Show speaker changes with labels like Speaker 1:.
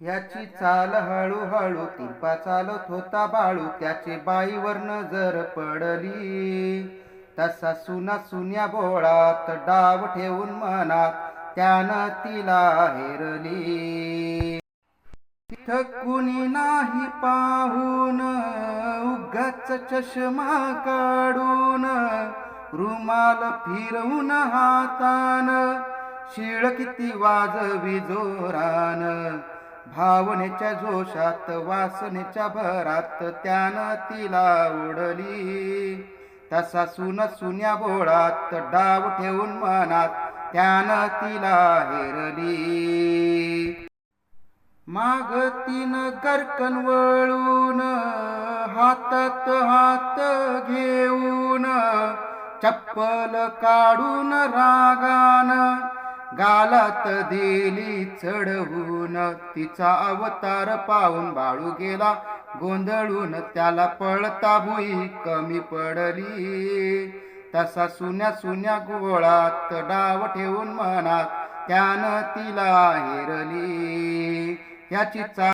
Speaker 1: याची चाल हळूहळू तिरपा चालत होता बाळू. त्याचे बाईवर नजर पडली. तसा सुना सुन्या बोळात डाव ठेवून मनात त्यानं तिला हेरली. तिथं कुणी नाही पाहून उगाच चष्मा काढून रुमाल फिरवून हातान शिळ किती वाजवी जोरान भावनेच्या जोशात वासनेच्या भरात त्यानं तिला उडली. तसा सुन सुन्या बोळात डाव ठेवून मनात त्यानं तिला हेरली. माग तीन गरकन वळून हातात हात घेऊन चप्पल काढून रागा गालात दिली चढवून तिचा अवतार पाहून बाळू गेला. गोंधळून त्याला पळता भुई कमी पडली. तसा सुन्या सुन्या गोळात डाव ठेवून म्हणा त्यानं तिला हेरली. याची चा